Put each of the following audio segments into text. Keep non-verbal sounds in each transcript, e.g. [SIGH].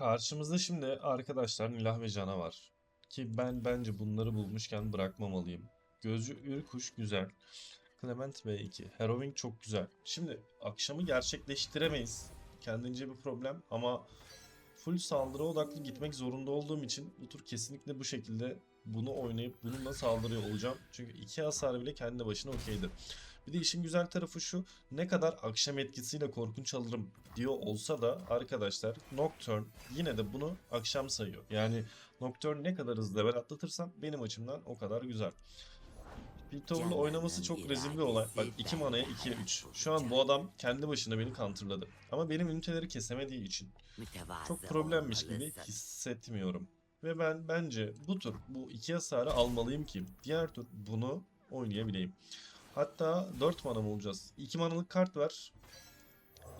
Karşımızda şimdi arkadaşlar Nilah ve Cana var. Ki ben bence bunları bulmuşken bırakmamalıyım. Gözcü Ürkuş güzel. Clement V2. Harrowing çok güzel. Şimdi akşamı gerçekleştiremeyiz. Kendince bir problem ama full saldırı odaklı gitmek zorunda olduğum için bu tur kesinlikle bu şekilde bunu oynayıp bununla saldırıyor olacağım. Çünkü iki hasar bile kendi başına okeydir. Bir de işin güzel tarafı şu. Ne kadar akşam etkisiyle korkunç alırım diyor olsa da arkadaşlar Nocturne yine de bunu akşam sayıyor. Yani Nocturne ne kadar hızlı level atlatırsam benim açımdan o kadar güzel. Piltover'la oynaması çok rezil bir olay. Bak 2 manaya 2'ye 3. Şu an bu adam kendi başına beni counterladı. Ama benim üniteleri kesemediği için çok problemmiş gibi hissetmiyorum. Ve ben bence bu tur bu iki hasarı almalıyım ki diğer tur bunu oynayabileyim. Hatta 4 mana mı olacağız? 2 manalık kart var.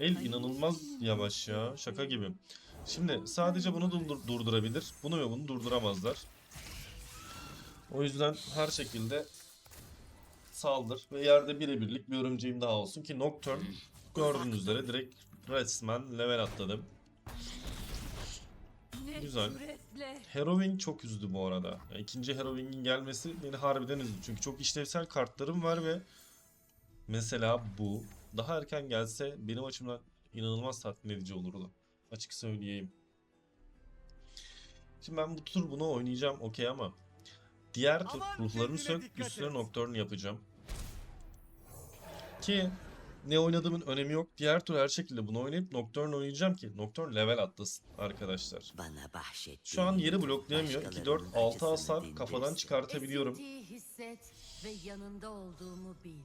El inanılmaz yavaş ya. Şaka gibi. Şimdi sadece bunu durdur- durdurabilir. Bunu ve bunu durduramazlar. O yüzden her şekilde saldır ve yerde birebirlik bir örümceğim daha olsun ki Nocturne [LAUGHS] gördüğünüz üzere direkt resmen level atladım. Güzel. Harrowing çok üzdü bu arada. Yani ikinci Harrowing'in gelmesi beni harbiden üzdü. Çünkü çok işlevsel kartlarım var ve mesela bu daha erken gelse benim açımdan inanılmaz tatmin edici olurdu. Açık söyleyeyim. Şimdi ben bu tur bunu oynayacağım okey ama diğer tur ruhlarını sök üstüne. Nocturne yapacağım. Ki ne oynadığımın önemi yok. Diğer tur her şekilde bunu oynayıp Nocturne oynayacağım ki Nocturne level atlasın arkadaşlar. Bana bahşettiğin Şu an yeri bloklayamıyor. 2 4 başkalarının 6 hasar kafadan çıkartabiliyorum. Ve yanında olduğumu bil.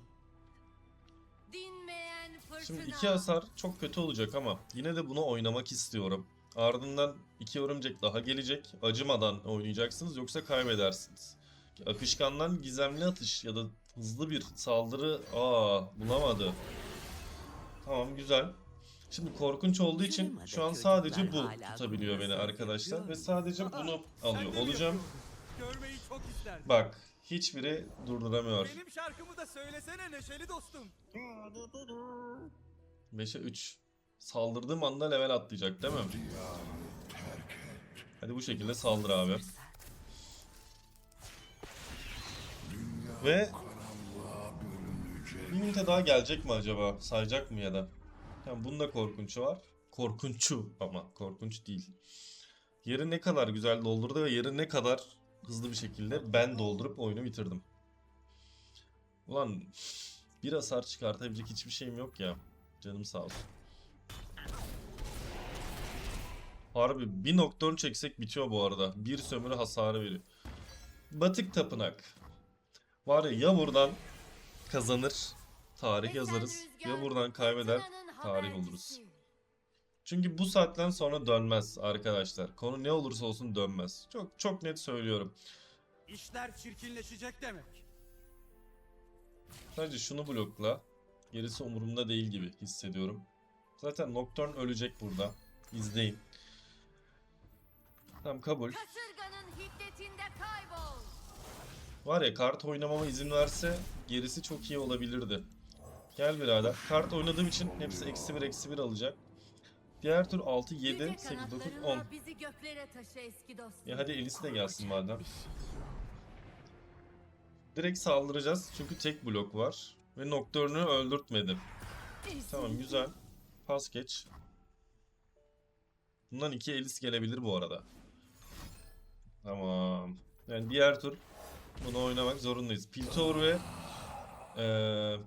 Dinmeyen fırtına. Şimdi 2 hasar çok kötü olacak ama yine de bunu oynamak istiyorum. Ardından 2 örümcek daha gelecek. Acımadan oynayacaksınız yoksa kaybedersiniz. Akışkandan gizemli atış ya da hızlı bir saldırı aa bulamadı. Tamam güzel. Şimdi korkunç olduğu için şu an sadece bu tutabiliyor beni arkadaşlar ve sadece bunu alıyor olacağım. Görmeyi çok isterdim. Bak hiçbiri durduramıyor. Benim şarkımı da söylesene neşeli dostum. 5'e 3. Saldırdığım anda level atlayacak değil mi? Hadi bu şekilde saldır abi. Ve bir ünite daha gelecek mi acaba? Sayacak mı ya da? Tamam bunun da korkunçu var. Korkunçu ama korkunç değil. Yeri ne kadar güzel doldurdu ve yeri ne kadar hızlı bir şekilde ben doldurup oyunu bitirdim. Ulan bir hasar çıkartabilecek hiçbir şeyim yok ya. Canım sağ olsun. Harbi bir noktaını çeksek bitiyor bu arada. Bir sömürü hasarı veriyor. Batık Tapınak. Var ya ya buradan kazanır tarih Esen yazarız ya buradan kaybeder tarih oluruz. Çünkü bu saatten sonra dönmez arkadaşlar. Konu ne olursa olsun dönmez. Çok çok net söylüyorum. İşler çirkinleşecek demek. Sadece şunu blokla. Gerisi umurumda değil gibi hissediyorum. Zaten Nocturne ölecek burada. İzleyin. Tamam kabul. Var ya kart oynamama izin verse gerisi çok iyi olabilirdi. Gel birader. Kart oynadığım için hepsi eksi 1 eksi 1 alacak. Diğer tur 6, 7, Yüce 8, 9, 10. kanatlarınla bizi göklere taşı eski dostum. Ya hadi Elis de gelsin madem. Direkt saldıracağız çünkü tek blok var. Ve Nocturne'ü öldürtmedi. Tamam güzel. Pas geç. Bundan iki Elis gelebilir bu arada. Tamam. Yani diğer tur bunu oynamak zorundayız. Piltover ve eee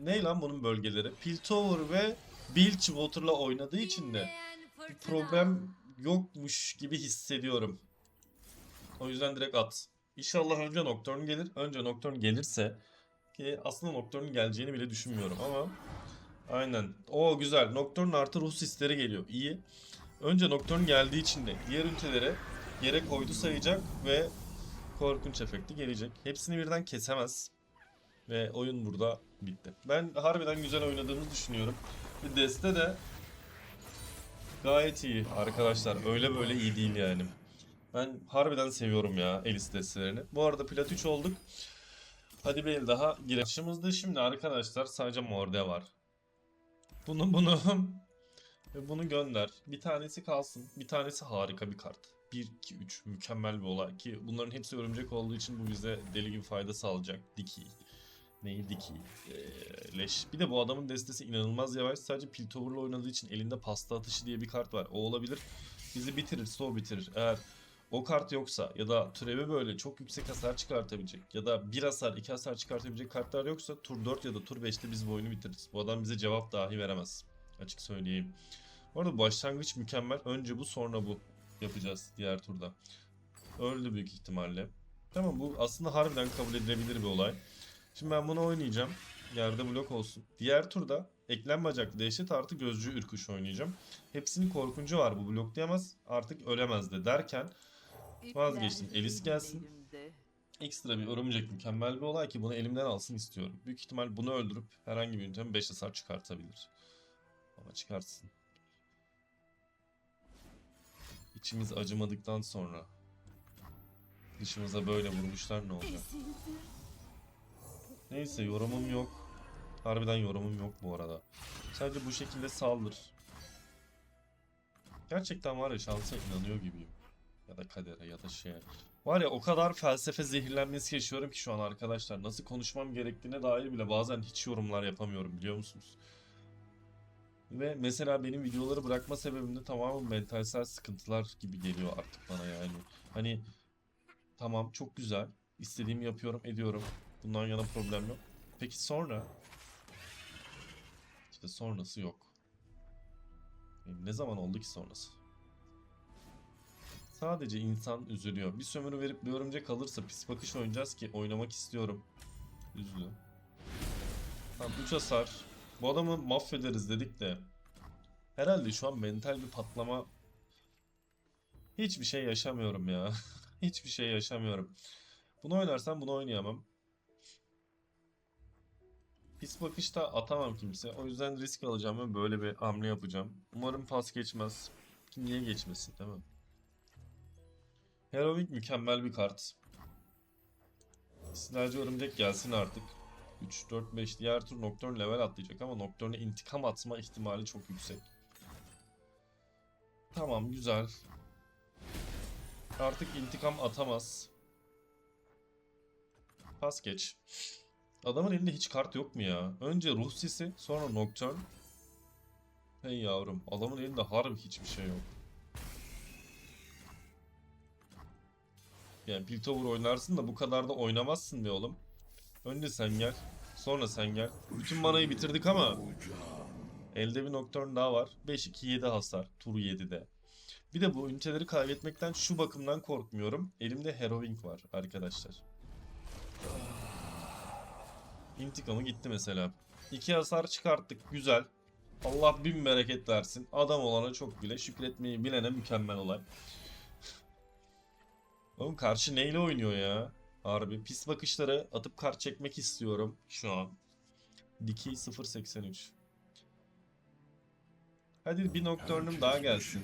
ne lan bunun bölgeleri? Piltover ve Bilgewater'la oynadığı için de bir problem yokmuş gibi hissediyorum. O yüzden direkt at. İnşallah önce Nocturne gelir. Önce Nocturne gelirse ki aslında Nocturne'un geleceğini bile düşünmüyorum ama aynen. O güzel. Nocturne artı ruh sisleri geliyor. İyi. Önce Nocturne geldiği için de diğer ünitelere yere koydu sayacak ve korkunç efekti gelecek. Hepsini birden kesemez. Ve oyun burada bitti. Ben harbiden güzel oynadığımızı düşünüyorum. Deste de Gayet iyi arkadaşlar. Öyle böyle iyi değil yani. Ben harbiden seviyorum ya Elis destelerini. Bu arada plat 3 olduk. Hadi bir daha girelim. Karşımızda şimdi arkadaşlar sadece Morde var. Bunu bunu [LAUGHS] Ve bunu gönder. Bir tanesi kalsın. Bir tanesi harika bir kart. 1, 2, 3 mükemmel bir olay ki bunların hepsi örümcek olduğu için bu bize deli gibi fayda sağlayacak. Diki. Neyi Diki? Ee, leş. Bir de bu adamın destesi inanılmaz yavaş. Sadece Piltover'la oynadığı için elinde pasta atışı diye bir kart var. O olabilir. Bizi bitirir, slow bitirir. Eğer o kart yoksa ya da türevi böyle çok yüksek hasar çıkartabilecek ya da bir hasar iki hasar çıkartabilecek kartlar yoksa tur 4 ya da tur 5'te biz bu oyunu bitiririz. Bu adam bize cevap dahi veremez. Açık söyleyeyim. Bu arada başlangıç mükemmel. Önce bu sonra bu yapacağız diğer turda. Öldü büyük ihtimalle. Tamam bu aslında harbiden kabul edilebilir bir olay. Şimdi ben bunu oynayacağım. Yerde blok olsun. Diğer turda eklem bacaklı dehşet artı gözcü ürküş oynayacağım. Hepsinin korkuncu var bu bloklayamaz artık ölemez de derken Vazgeçtim. Elis gelsin. ekstra bir örümcek mükemmel bir olay ki bunu elimden alsın istiyorum. Büyük ihtimal bunu öldürüp herhangi bir ünitemi 5 hasar çıkartabilir. Ama çıkartsın. İçimiz acımadıktan sonra dışımıza böyle vurmuşlar ne olacak? Neyse yorumum yok. Harbiden yorumum yok bu arada. Sadece bu şekilde saldır. Gerçekten var ya şansa inanıyor gibiyim. Ya da kadere ya da şeye. Var ya o kadar felsefe zehirlenmesi yaşıyorum ki şu an arkadaşlar. Nasıl konuşmam gerektiğine dair bile bazen hiç yorumlar yapamıyorum biliyor musunuz? Ve mesela benim videoları bırakma sebebim de tamamen mentalsel sıkıntılar gibi geliyor artık bana yani. Hani tamam çok güzel. istediğimi yapıyorum ediyorum. Bundan yana problem yok. Peki sonra? İşte sonrası yok. Yani ne zaman oldu ki sonrası? Sadece insan üzülüyor. Bir sömürü verip bir örümcek alırsa pis bakış oynayacağız ki oynamak istiyorum. Üzülü. Tamam 3 hasar. Bu adamı mahvederiz dedik de. Herhalde şu an mental bir patlama. Hiçbir şey yaşamıyorum ya. [LAUGHS] Hiçbir şey yaşamıyorum. Bunu oynarsam bunu oynayamam. Pis bakışta atamam kimse. O yüzden risk alacağım ve böyle bir hamle yapacağım. Umarım pas geçmez. Niye geçmesin değil mi? Heroic mükemmel bir kart. Silahcı örümcek gelsin artık. 3, 4, 5 diğer tur Nocturne level atlayacak ama Nocturne'e intikam atma ihtimali çok yüksek. Tamam güzel. Artık intikam atamaz. Pas geç. Adamın elinde hiç kart yok mu ya? Önce ruh sisi sonra Nocturne. Hey yavrum adamın elinde harbi hiçbir şey yok. Yani Piltover oynarsın da bu kadar da oynamazsın be oğlum. Önce sen gel. Sonra sen gel. Bütün manayı bitirdik ama elde bir Nocturne daha var. 5-2-7 hasar. Turu 7'de. Bir de bu üniteleri kaybetmekten şu bakımdan korkmuyorum. Elimde Herowing var arkadaşlar. İntikamı gitti mesela. 2 hasar çıkarttık. Güzel. Allah bin bereket versin. Adam olana çok bile şükretmeyi bilene mükemmel olay. [LAUGHS] Oğlum karşı neyle oynuyor ya? Harbi pis bakışları atıp kart çekmek istiyorum şu an. Dikey 0.83. Hadi bir Nocturne'um daha gelsin.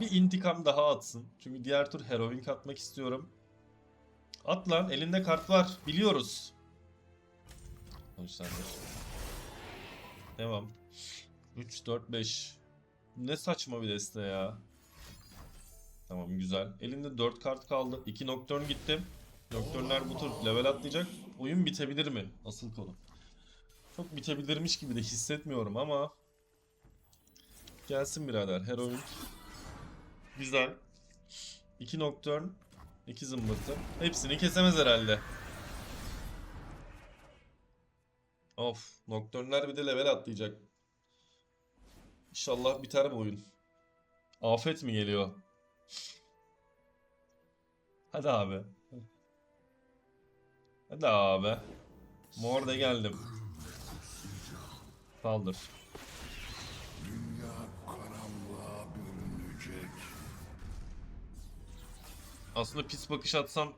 Bir intikam daha atsın. Çünkü diğer tur Heroic atmak istiyorum. At lan elinde kart var. Biliyoruz. Sonuçlandır. Devam. 3, 4, 5. Ne saçma bir deste ya. Tamam güzel. Elinde 4 kart kaldı. 2 Nocturne gitti. Nocturne'ler bu tur level atlayacak. Oyun bitebilir mi? Asıl konu. Çok bitebilirmiş gibi de hissetmiyorum ama Gelsin birader. Heroic. Güzel. 2 Nocturne. 2 zımbırtı. Hepsini kesemez herhalde. Of. Nocturne'ler bir de level atlayacak. İnşallah biter bu oyun. Afet mi geliyor? Hadi abi. Hadi abi. Mor da geldim. Saldır. Aslında pis bakış atsam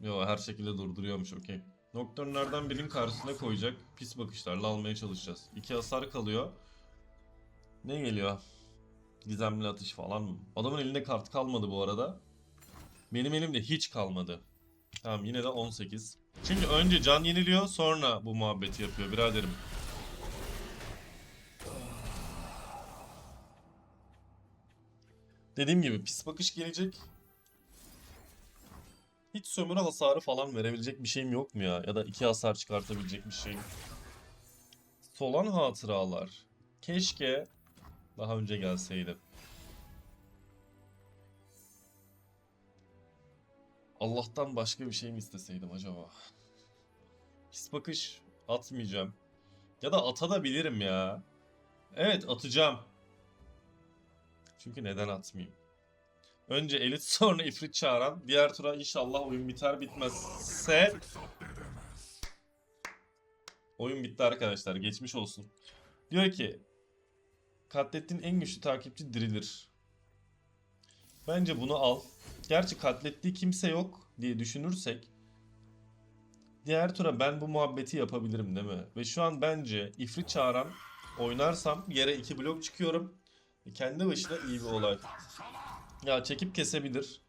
Yo her şekilde durduruyormuş okey. Nocturne'lardan birinin karşısına koyacak. Pis bakışlarla almaya çalışacağız. İki hasar kalıyor. Ne geliyor? Gizemli atış falan mı? Adamın elinde kart kalmadı bu arada. Benim elimde hiç kalmadı. Tamam yine de 18. Çünkü önce can yeniliyor sonra bu muhabbeti yapıyor biraderim. Dediğim gibi pis bakış gelecek. Hiç sömürü hasarı falan verebilecek bir şeyim yok mu ya? Ya da iki hasar çıkartabilecek bir şeyim. Solan hatıralar. Keşke daha önce gelseydi. Allah'tan başka bir şey mi isteseydim acaba? Pis bakış atmayacağım. Ya da atabilirim ya. Evet atacağım. Çünkü neden atmayayım? Önce elit [LAUGHS] sonra ifrit çağıran. Diğer tura inşallah oyun biter bitmezse... Oyun bitti arkadaşlar. Geçmiş olsun. Diyor ki katlettiğin en güçlü takipçi dirilir. Bence bunu al. Gerçi katlettiği kimse yok diye düşünürsek diğer tura ben bu muhabbeti yapabilirim değil mi? Ve şu an bence ifrit çağıran oynarsam yere iki blok çıkıyorum. Kendi başına iyi bir olay. Ya çekip kesebilir.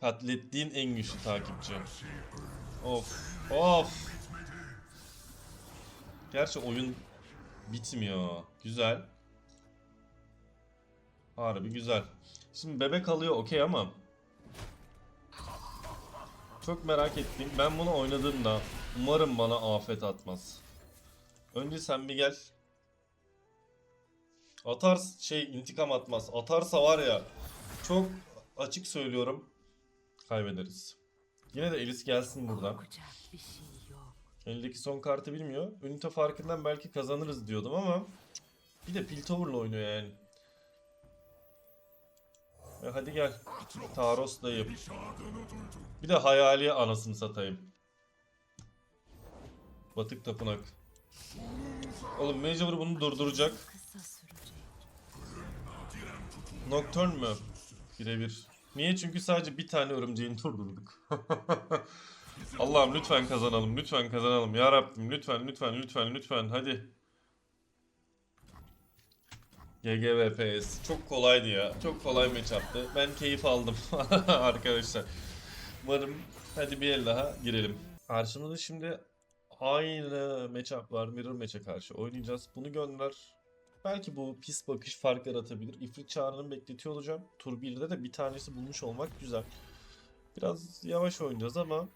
Katlettiğin en güçlü takipçi. Of. Of. Gerçi oyun bitmiyor. Güzel. Harbi güzel. Şimdi bebek alıyor okey ama çok merak ettiğim ben bunu oynadığımda umarım bana afet atmaz. Önce sen bir gel. Atar şey intikam atmaz. Atarsa var ya çok açık söylüyorum kaybederiz. Yine de Elis gelsin buradan. Şey. Eldeki son kartı bilmiyor. Ünite farkından belki kazanırız diyordum ama bir de Piltover'la oynuyor yani. E hadi gel. Taros dayım. Bir de hayali anasını satayım. Batık tapınak. Oğlum Major bunu durduracak. Nocturne mü? Birebir. Niye? Çünkü sadece bir tane örümceğini durdurduk. [LAUGHS] Allah'ım lütfen kazanalım. Lütfen kazanalım. Ya Rabbim lütfen lütfen lütfen lütfen hadi. GGVPS. Çok kolaydı ya. Çok kolay matchup'tı. Ben keyif aldım [LAUGHS] arkadaşlar. Umarım hadi bir el daha girelim. Karşımızda şimdi aynı matchup var. Mirror match'e karşı oynayacağız. Bunu gönder. Belki bu pis bakış fark yaratabilir. İfrit çağrını bekletiyor olacağım. Tur 1'de de bir tanesi bulmuş olmak güzel. Biraz yavaş oynayacağız ama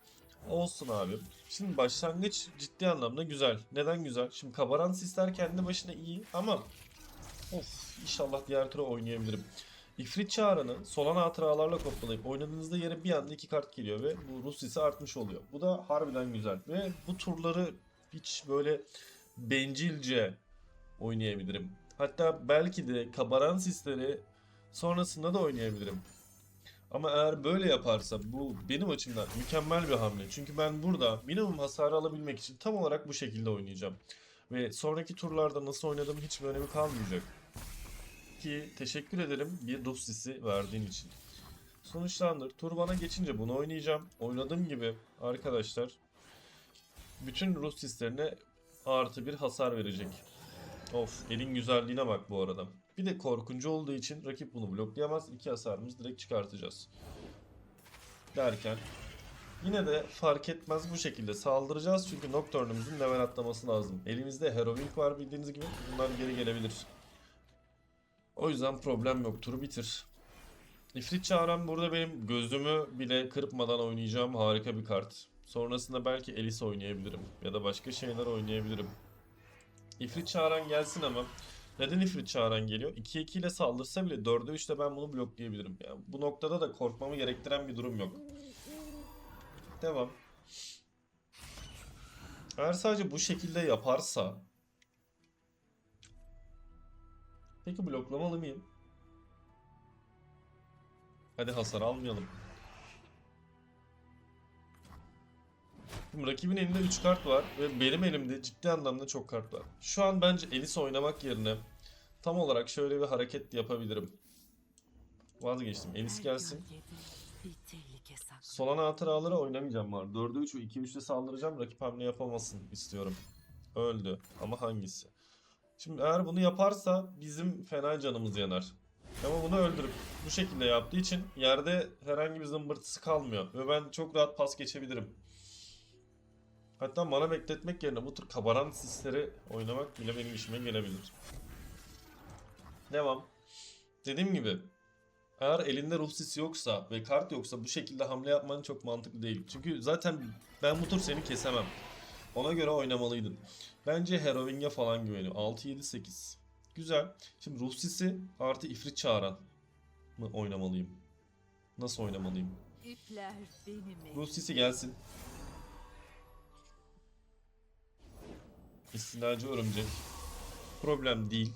olsun abi. Şimdi başlangıç ciddi anlamda güzel. Neden güzel? Şimdi kabaran sisler kendi başına iyi ama of inşallah diğer tura oynayabilirim. İfrit çağrını solan hatıralarla kopyalayıp oynadığınızda yere bir anda iki kart geliyor ve bu Rus sisi artmış oluyor. Bu da harbiden güzel ve bu turları hiç böyle bencilce oynayabilirim. Hatta belki de kabaran sisleri sonrasında da oynayabilirim. Ama eğer böyle yaparsa bu benim açımdan mükemmel bir hamle. Çünkü ben burada minimum hasarı alabilmek için tam olarak bu şekilde oynayacağım. Ve sonraki turlarda nasıl oynadığım hiçbir önemi kalmayacak. Ki teşekkür ederim bir Rus sisi verdiğin için. Sonuçlandır. Tur bana geçince bunu oynayacağım. Oynadığım gibi arkadaşlar bütün Rus sislerine artı bir hasar verecek. Of elin güzelliğine bak bu arada. Bir de korkuncu olduğu için rakip bunu bloklayamaz. İki hasarımızı direkt çıkartacağız. Derken yine de fark etmez bu şekilde saldıracağız. Çünkü Nocturne'umuzun level atlaması lazım. Elimizde Herowing var bildiğiniz gibi. Bunlar geri gelebilir. O yüzden problem yok. Turu bitir. İfrit Çağıran burada benim gözümü bile kırpmadan oynayacağım harika bir kart. Sonrasında belki Elis oynayabilirim. Ya da başka şeyler oynayabilirim. İfrit çağıran gelsin ama neden ifrit çağıran geliyor? 2'ye 2 ile saldırsa bile 4'e 3'te ben bunu bloklayabilirim. Yani bu noktada da korkmamı gerektiren bir durum yok. Devam. Eğer sadece bu şekilde yaparsa Peki bloklamalı mıyım? Hadi hasar almayalım. Şimdi rakibin elinde 3 kart var ve benim elimde ciddi anlamda çok kart var. Şu an bence Elis oynamak yerine tam olarak şöyle bir hareket yapabilirim. Vazgeçtim. Elis gelsin. gölgede Bir tehlike saklı. Solan hatıraları oynamayacağım var. 4'e 3 ve 2'ye 3'te saldıracağım. Rakip hamle yapamasın istiyorum. Öldü. Ama hangisi? Şimdi eğer bunu yaparsa bizim fena canımız yanar. Ama bunu öldürüp bu şekilde yaptığı için yerde herhangi bir zımbırtısı kalmıyor. Ve ben çok rahat pas geçebilirim. Hatta mana bekletmek yerine bu tür kabaran sisleri oynamak bile benim işime gelebilir. Devam. Dediğim gibi eğer elinde ruh sisi yoksa ve kart yoksa bu şekilde hamle yapman çok mantıklı değil. Çünkü zaten ben bu tur seni kesemem. Ona göre oynamalıydın. Bence Heroing'e falan güveniyor. 6, 7, 8. Güzel. Şimdi ruh sisi artı ifrit çağıran mı oynamalıyım? Nasıl oynamalıyım? İpler benim Ruh sisi gelsin. İstilacı örümcek. Problem değil.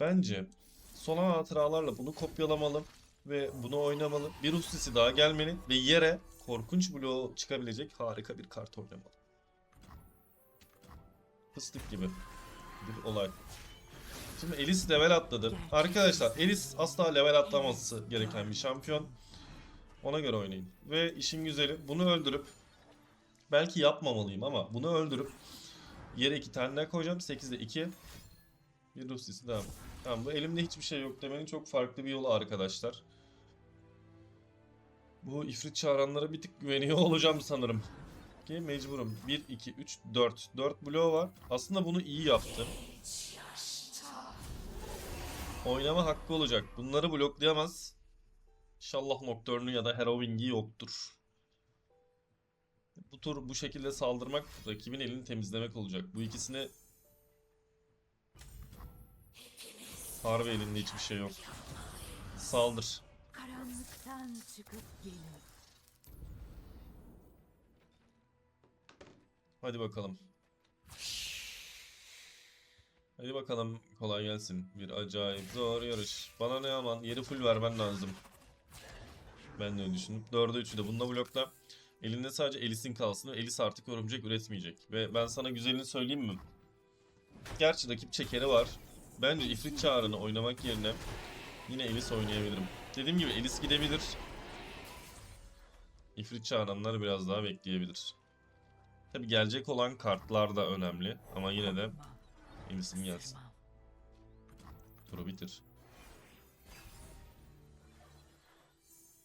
Bence son hatıralarla bunu kopyalamalı ve bunu oynamalı. Bir ruh sisi daha gelmeli ve yere korkunç bloğu çıkabilecek harika bir kart oynamalı. Fıstık gibi bir olay. Şimdi Elis level atladı. Arkadaşlar Elis asla level atlaması gereken bir şampiyon. Ona göre oynayın. Ve işin güzeli bunu öldürüp belki yapmamalıyım ama bunu öldürüp yere iki tane daha koyacağım. 8'de 2. Bir Rusya'sı devam. Tamam bu elimde hiçbir şey yok demenin çok farklı bir yolu arkadaşlar. Bu ifrit çağıranlara bir tık güveniyor [LAUGHS] olacağım sanırım. Ki mecburum. 1, 2, 3, 4. 4 bloğu var. Aslında bunu iyi yaptı. Oynama hakkı olacak. Bunları bloklayamaz. İnşallah Nocturne'u ya da Harrowing'i yoktur. Tur bu şekilde saldırmak rakibin elini temizlemek olacak. Bu ikisini Harbi elinde hiçbir şey yok. Saldır. Karanlıktan çıkıp gelin. Hadi bakalım. Hadi bakalım kolay gelsin. Bir acayip zor yarış. Bana ne aman yeri full vermen lazım. Ben de öyle düşündüm. 4'e 3'ü de bununla blokla. Elinde sadece Elis'in kalsın ve Elis artık örümcek üretmeyecek. Ve ben sana güzelini söyleyeyim mi? Gerçi rakip çekeri var. Bence ifrit çağrını oynamak yerine yine Elis oynayabilirim. Dediğim gibi Elis gidebilir. İfrit çağıranlar biraz daha bekleyebilir. Tabi gelecek olan kartlar da önemli ama yine de Elis'in gelsin. Turu bitir.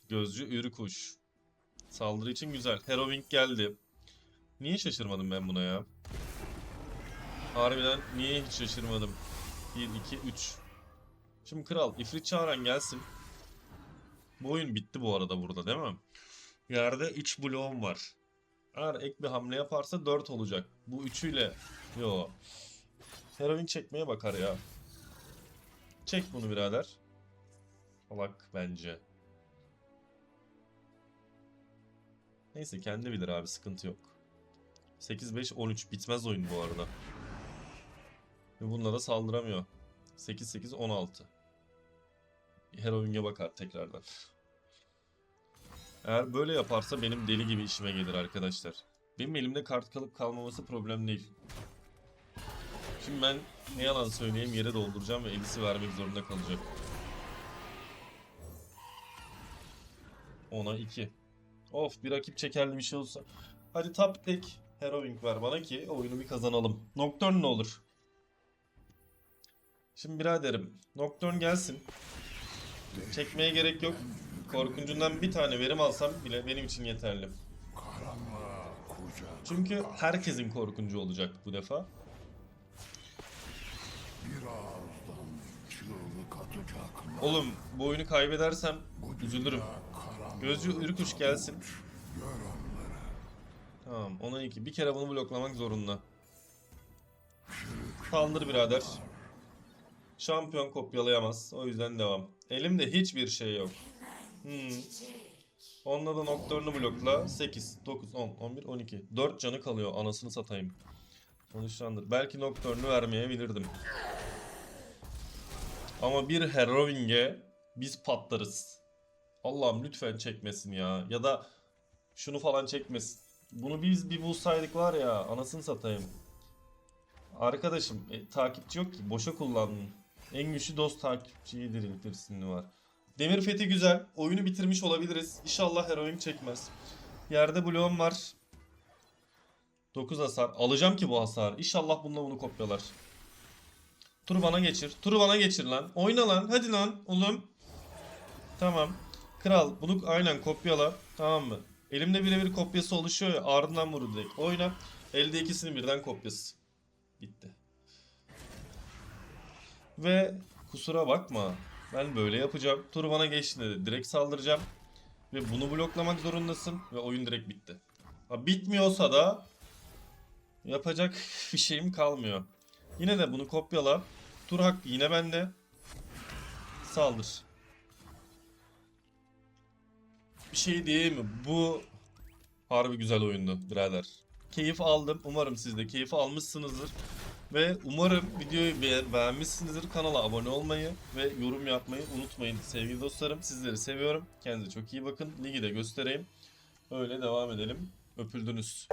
Gözcü ürü kuş. Saldırı için güzel. Harrowing geldi. Niye şaşırmadım ben buna ya? Harbiden niye hiç şaşırmadım? 1, 2, 3. Şimdi kral ifrit çağıran gelsin. Bu oyun bitti bu arada burada değil mi? Yerde 3 bloğum var. Eğer ek bir hamle yaparsa 4 olacak. Bu üçüyle... Yo. Heroin çekmeye bakar ya. Çek bunu birader. Salak bence. Neyse kendi bilir abi sıkıntı yok. 8-5-13 bitmez oyun bu arada. Ve bununla da saldıramıyor. 8-8-16. Heroin'e bakar tekrardan. Eğer böyle yaparsa benim deli gibi işime gelir arkadaşlar. Benim elimde kart kalıp kalmaması problem değil. Şimdi ben ne yalan söyleyeyim yere dolduracağım ve elisi vermek zorunda kalacak. Ona 2. Of bir rakip çekerli bir şey olsa. Hadi top tek Harrowing ver bana ki oyunu bir kazanalım. Nocturne ne olur? Şimdi biraderim Nocturne gelsin. Çekmeye gerek yok. Korkuncundan bir tane verim alsam bile benim için yeterli. Çünkü herkesin korkuncu olacak bu defa. Oğlum bu oyunu kaybedersem üzülürüm. Gözcü ürküş gelsin. Tamam ona iki. Bir kere bunu bloklamak zorunda. Saldır birader. Şampiyon kopyalayamaz. O yüzden devam. Elimde hiçbir şey yok. Hmm. Onunla da Nocturne'u blokla. 8, 9, 10, 11, 12. 4 canı kalıyor. Anasını satayım. Sonuçlandır. Belki Nocturne'u vermeyebilirdim. Ama bir Harrowing'e biz patlarız. Allah'ım lütfen çekmesin ya. Ya da şunu falan çekmesin. Bunu biz bir bulsaydık var ya anasını satayım. Arkadaşım e, takipçi yok ki boşa kullandın. En güçlü dost takipçiyi diriltirsin var. Demir Fethi güzel. Oyunu bitirmiş olabiliriz. İnşallah heroin çekmez. Yerde bloğum var. 9 hasar. Alacağım ki bu hasar. İnşallah bununla bunu kopyalar. Turu bana geçir. Turu bana geçir lan. Oyna lan. Hadi lan oğlum. Tamam. Kral bunu aynen kopyala. Tamam mı? Elimde birebir kopyası oluşuyor ya. Ardından vur direkt. Oyna. Elde ikisini birden kopyası. Bitti. Ve kusura bakma. Ben böyle yapacağım. Tur bana geçti dedi. Direkt saldıracağım. Ve bunu bloklamak zorundasın. Ve oyun direkt bitti. Ha, bitmiyorsa da yapacak [LAUGHS] bir şeyim kalmıyor. Yine de bunu kopyala. Tur hakkı yine bende. Saldır. Bir şey diyeyim mi? Bu harbi güzel oyundu birader. Keyif aldım. Umarım siz de keyif almışsınızdır. Ve umarım videoyu beğen beğenmişsinizdir. Kanala abone olmayı ve yorum yapmayı unutmayın sevgili dostlarım. Sizleri seviyorum. Kendinize çok iyi bakın. Ligi de göstereyim. Öyle devam edelim. Öpüldünüz.